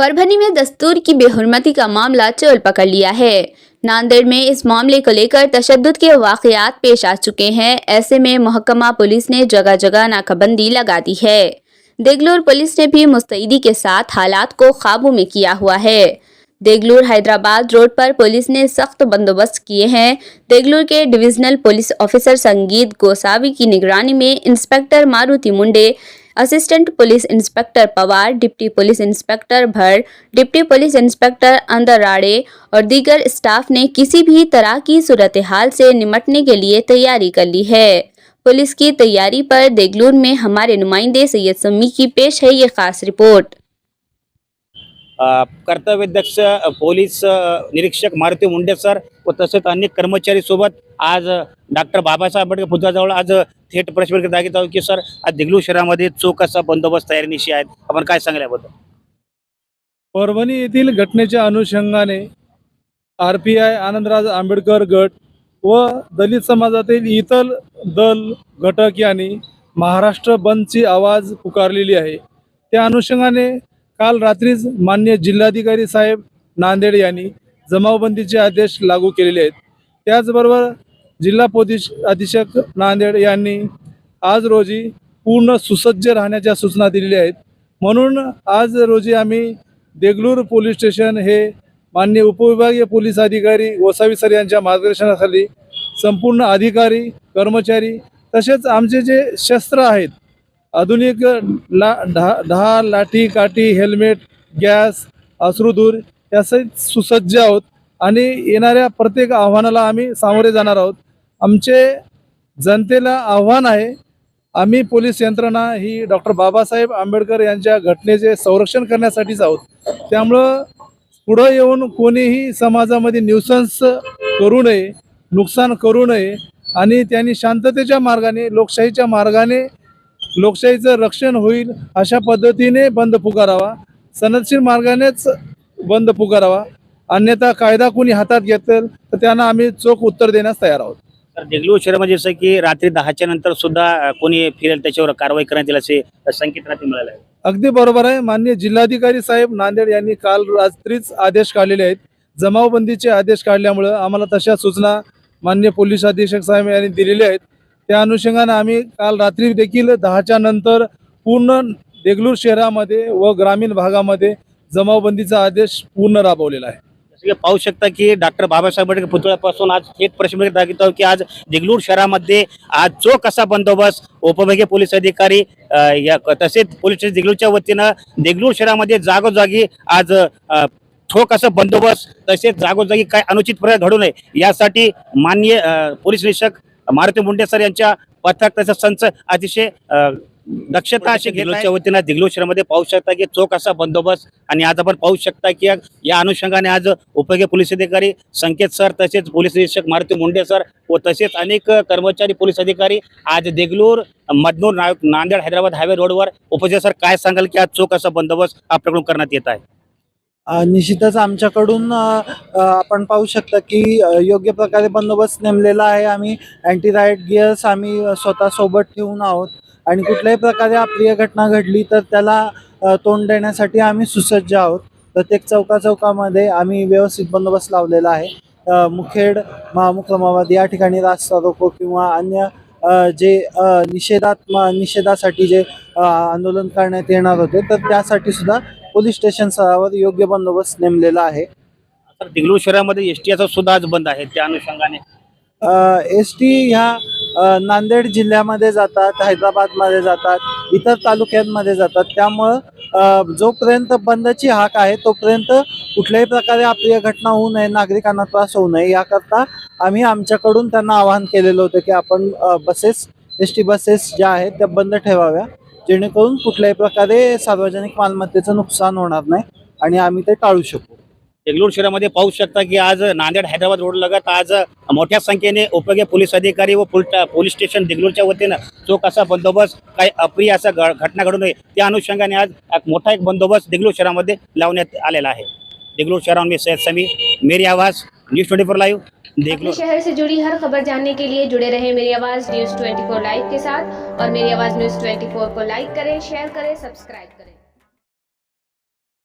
परभनी में दस्तूर की बेहरमती का मामला चोल पकड़ लिया है। नांदेड़ में इस मामले को लेकर तशद के वाकयात पेश आ चुके हैं। ऐसे में महकमा पुलिस ने जगह जगह नाकाबंदी लगा दी है। देगलूर पुलिस ने भी मुस्तैदी के साथ हालात को काबू में किया हुआ है। देगलूर हैदराबाद रोड पर पुलिस ने सख्त बंदोबस्त किए हैं। देगलूर के divisional police officer Sangeet Gosavi की निगरानी में inspector Maruti Munde assistant police inspector Pawar, deputy police inspector Bhar, deputy police inspector Andharade और दीगर स्टाफ ने किसी भी तरह की सूरत हाल से निमटने के लिए तैयारी कर ली है। पुलिस की तैयारी पर देगलूर में हमारे नुमाइंदे सैयद सम्मी की पेश है ये खास रिपोर्ट। कर्तव्यध्यक्ष पोलीस निरीक्षक मारुती मुंडे सर व तसेच अनेक कर्मचारी सोबत आज डॉक्टर बाबासाहेब आंबेडकर पुतळ्याजवळ आज थेट प्रश्न जागेत आहोत की सर आज दिग्लू शहरामध्ये चोख असा बंदोबस्त तयारीनिशी आहेत. आपण काय सांगल्याबद्दल परभणी येथील घटनेच्या अनुषंगाने R P I Anandraj Ambedkar गट व दलित समाजातील इतर दल घटक यांनी महाराष्ट्र बंदची आवाज पुकारलेली आहे. त्या अनुषंगाने काल रात्रीच मान्य जिल्हाधिकारी साहेब नांदेड यांनी जमावबंदीचे आदेश लागू केलेले आहेत. त्याचबरोबर जिल्हा पोलीस अधीक्षक नांदेड यांनी आज रोजी पूर्ण सुसज्ज राहण्याच्या सूचना दिलेल्या आहेत. म्हणून आज रोजी आम्ही देगलूर पोलीस स्टेशन हे मान्य उपविभागीय पोलीस अधिकारी गोसावी सर यांच्या मार्गदर्शनाखाली संपूर्ण अधिकारी कर्मचारी तसेच आमचे जे शस्त्र आहेत आधुनिक ला ढा दहा लाठी काठी हेल्मेट गॅस अश्रुधूर यासहित सुसज्ज आहोत. आणि येणाऱ्या प्रत्येक आव्हानाला आम्ही सामोरे जाणार आहोत. आमचे जनतेला आव्हान आहे आम्ही पोलीस यंत्रणा ही डॉक्टर बाबासाहेब आंबेडकर यांच्या घटनेचे संरक्षण करण्यासाठीच आहोत. त्यामुळं पुढं येऊन कोणीही समाजामध्ये न्यूसन्स करू नये नुकसान करू नये आणि त्यांनी शांततेच्या मार्गाने लोकशाहीच्या मार्गाने लोकशाहीचं रक्षण होईल अशा पद्धतीने बंद पुकारावा. सनदशीर मार्गानेच बंद पुकारावा. अन्यथा कायदा कोणी हातात घेतल तर त्यांना आम्ही चोख उत्तर देण्यास तयार आहोत. तर देगलूर शहरामध्ये जसं की रात्री दहाच्या नंतर सुद्धा कोणी फिरेल त्याच्यावर कारवाई करण्यात येईल असे संकेत रात्री मिळाले अगदी बरोबर आहे. मान्य जिल्हाधिकारी साहेब नांदेड यांनी काल रात्रीच आदेश काढलेले आहेत. जमावबंदीचे आदेश काढल्यामुळं आम्हाला तशा सूचना मान्य पोलीस अधीक्षक साहेब यांनी दिलेल्या आहेत. त्या अनुषंगाने आम्ही काल रात्री देखील दहाच्या नंतर पूर्ण देगलूर शहरामध्ये व ग्रामीण भागामध्ये जमावबंदीचा आदेश पूर्ण राबवलेला आहे. जसं की पाहू शकता की डॉक्टर बाबासाहेब आंबेडकर पुतळ्यापासून आज थेट प्रश्न दाखवतो की आज देगलूर शहरामध्ये आज जो कसा बंदोबस्त उपविभागीय पोलीस अधिकारी अ, या तसेच पोलीस स्टेशन देगलूरच्या वतीनं देगलूर शहरामध्ये जागोजागी आज अ, ठोक असं बंदोबस्त तसेच जागोजागी काय अनुचित प्रकार घडू नये यासाठी माननीय अ, पोलीस निरीक्षक मारुती मुंडे सर यांच्या पथक संच अतिशय दक्षता अशी देगलूरच्या वतीनं देगलूर पाहू शकता की चोख असा बंदोबस्त आणि आज आपण पाहू शकता की या- अनुषंगाने आज उपयोगी पोलीस अधिकारी संकेत सर तसेच पोलीस निरीक्षक मारुती मुंडे सर व तसेच अनेक कर्मचारी पोलीस अधिकारी आज देगलूर मदनूर नांदेड हैदराबाद हायवे रोडवर उपजे सर काय सांगाल की आज चोख असा बंदोबस्त आपल्याकडून करण्यात येत आहे? निश्चितच आमच्याकडून आपण पाहू शकता की योग्य प्रकारे बंदोबस्त नेमलेला आहे. आम्ही अँटी राईट गिअर्स आम्ही स्वतः सोबत ठेवून आहोत. आणि कुठल्याही प्रकारे अप्रिय घटना घडली तर त्याला तोंड देण्यासाठी आम्ही सुसज्ज आहोत. प्रत्येक चौका चौकामध्ये आम्ही व्यवस्थित बंदोबस्त लावलेला आहे. मुखेड महामुक्रमाबाद या ठिकाणी रास्ता रोको किंवा अन्य जे अ, निषेधात्म निषेधासाठी जे आंदोलन करण्यात येणार होते तर त्यासाठी सुद्धा पोलीस स्टेशन स्तरावर योग्य बंदोबस्त नेमलेला आहे. तर देगलूर शहरामध्ये एस टी सुद्धा आज बंद आहे त्या अनुषंगाने. एस टी ह्या अ, नांदेड जिल्ह्यामध्ये जातात हैदराबादमध्ये जातात इतर तालुक्यांमध्ये जातात. त्यामुळं अ, जोपर्यंत बंदची हाक आहे तोपर्यंत कुठल्याही प्रकारे अप्रिय घटना होऊ नये नागरिकांना त्रास होऊ नये याकरता आम्ही आमच्याकडून त्यांना आवाहन केलेलं होतं की आपण अ, बसेस एस टी बसेस ज्या आहेत त्या बंद ठेवाव्या. जेणेकरून कुठल्याही प्रकारे सार्वजनिक मालमत्तेचं नुकसान होणार नाही आणि आम्ही ते टाळू शकू. देगलूर शहरामध्ये पाहू शकता की आज नांदेड हैदराबाद रोड लगत आज मोठ्या संख्येने उपयोगी पोलीस अधिकारी व पोलीस स्टेशन देगलूरच्या वतीनं चोख असा बंदोबस्त काही अप्रिय असा घटना घडू नये त्या अनुषंगाने आज एक मोठा एक बंदोबस्त देगलूर शहरामध्ये लावण्यात आलेला आहे. देगलूर शहरात में समी मेरी आवाज न्यूज ट्वेंटी फोर लाईव्ह. अपने शहर से जुड़ी हर खबर जानने के लिए जुड़े रहे मेरी आवाज न्यूज 24 लाइव के साथ और मेरी आवाज न्यूज 24 को लाइक करें शेयर करें सब्सक्राइब करें।